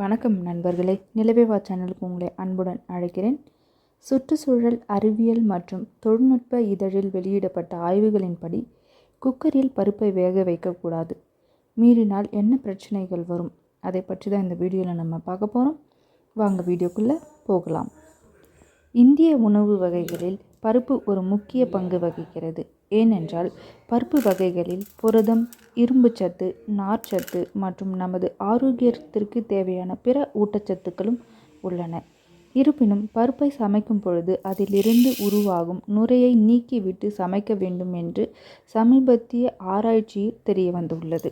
வணக்கம் நண்பர்களே. நிலவேவா சேனலுக்கு உங்களை அன்புடன் அழைக்கிறேன். சுற்றுச்சூழல் அறிவியல் மற்றும் தொழில்நுட்ப இதழில் வெளியிடப்பட்ட ஆய்வுகளின்படி குக்கரில் பருப்பை வேக வைக்கக்கூடாது. மீறினால் என்ன பிரச்சனைகள் வரும்? அதை பற்றி தான் இந்த வீடியோவில் நம்ம பார்க்க போகிறோம் வாங்க வீடியோக்குள்ளே போகலாம். இந்திய உணவு வகைகளில் பருப்பு ஒரு முக்கிய பங்கு வகிக்கிறது. ஏனென்றால் பருப்பு வகைகளில் புரதம் இரும்புச்சத்து நார்ச்சத்து மற்றும் நமது ஆரோக்கியத்திற்கு தேவையான பிற ஊட்டச்சத்துக்களும் உள்ளன. இருப்பினும் பருப்பை சமைக்கும் பொழுது அதிலிருந்து உருவாகும் நுரையை நீக்கிவிட்டு சமைக்க வேண்டும் என்று சமீபத்திய ஆராய்ச்சியில் தெரிய வந்துள்ளது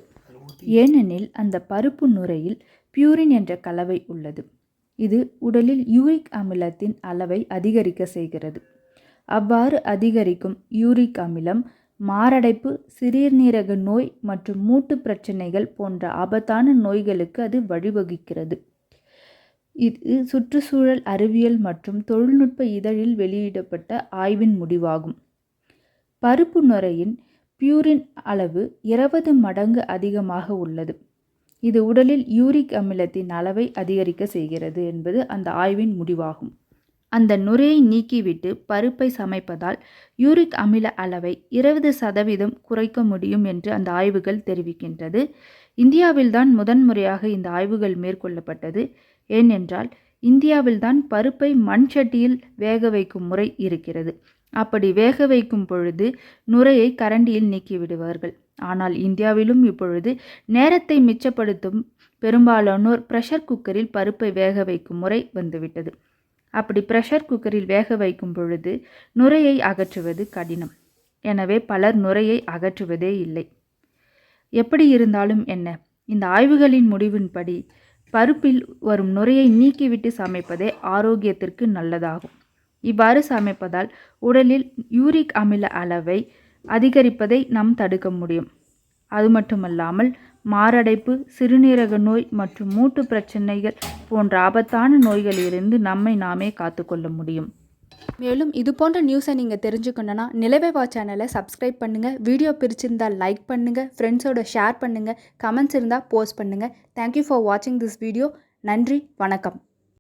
ஏனெனில் அந்த பருப்பு நுரையில் பியூரின் என்ற கலவை உள்ளது. இது உடலில் யூரிக் அமிலத்தின் அளவை அதிகரிக்க செய்கிறது. அவ்வாறு அதிகரிக்கும் யூரிக் அமிலம் மாரடைப்பு சிறுநீரக நோய் மற்றும் மூட்டு பிரச்சனைகள் போன்ற ஆபத்தான நோய்களுக்கு அது வழிவகுக்கிறது. இது சுற்றுச்சூழல் அறிவியல் மற்றும் தொழில்நுட்ப இதழில் வெளியிடப்பட்ட ஆய்வின் முடிவாகும். பருப்பு நுரையின் பியூரின் அளவு இருபது மடங்கு அதிகமாக உள்ளது. இது உடலில் யூரிக் அமிலத்தின் அளவை அதிகரிக்க செய்கிறது என்பது அந்த ஆய்வின் முடிவாகும். அந்த நுரையை நீக்கிவிட்டு பருப்பை சமைப்பதால் யூரிக் அமில அளவை இருபது சதவீதம் குறைக்க முடியும் என்று அந்த ஆய்வுகள் தெரிவிக்கின்றது. இந்தியாவில்தான் முதன்முறையாக இந்த ஆய்வுகள் மேற்கொள்ளப்பட்டது. ஏனென்றால் இந்தியாவில்தான் பருப்பை மண் சட்டியில் வேக வைக்கும் முறை இருக்கிறது. அப்படி வேக வைக்கும் பொழுது நுரையை கரண்டியில் நீக்கிவிடுவார்கள். ஆனால் இந்தியாவிலும் இப்பொழுது நேரத்தை மிச்சப்படுத்தும் பெரும்பாலானோர் ப்ரெஷர் குக்கரில் பருப்பை வேக வைக்கும் முறை வந்துவிட்டது. அப்படி ப்ரெஷர் குக்கரில் வேக வைக்கும் பொழுது நுரையை அகற்றுவது கடினம். எனவே பலர் நுரையை அகற்றுவதே இல்லை. எப்படி இருந்தாலும் என்ன? இந்த ஆய்வுகளின் முடிவின்படி பருப்பில் வரும் நுரையை நீக்கிவிட்டு சமைப்பதே ஆரோக்கியத்திற்கு நல்லதாகும். இவ்வாறு சமைப்பதால் உடலில் யூரிக் அமில அளவை அதிகரிப்பதை நாம் தடுக்க முடியும். அது மட்டுமல்லாமல் மாரடைப்பு சிறுநீரக நோய் மற்றும் மூட்டு பிரச்சனைகள் போன்ற ஆபத்தான நோய்களிலிருந்து நம்மை நாமே காத்துக்கொள்ள முடியும். மேலும் இது போன்ற நியூஸை நீங்கள் தெரிஞ்சுக்கணுன்னா நிலவேவா சேனலை சப்ஸ்கிரைப் பண்ணுங்கள் வீடியோ பிரிச்சிருந்தால் லைக் பண்ணுங்கள் ஃப்ரெண்ட்ஸோட ஷேர் பண்ணுங்கள் கமெண்ட்ஸ் இருந்தால் போஸ்ட் பண்ணுங்கள் தேங்க்யூ ஃபார் வாட்சிங் திஸ் வீடியோ நன்றி. வணக்கம்.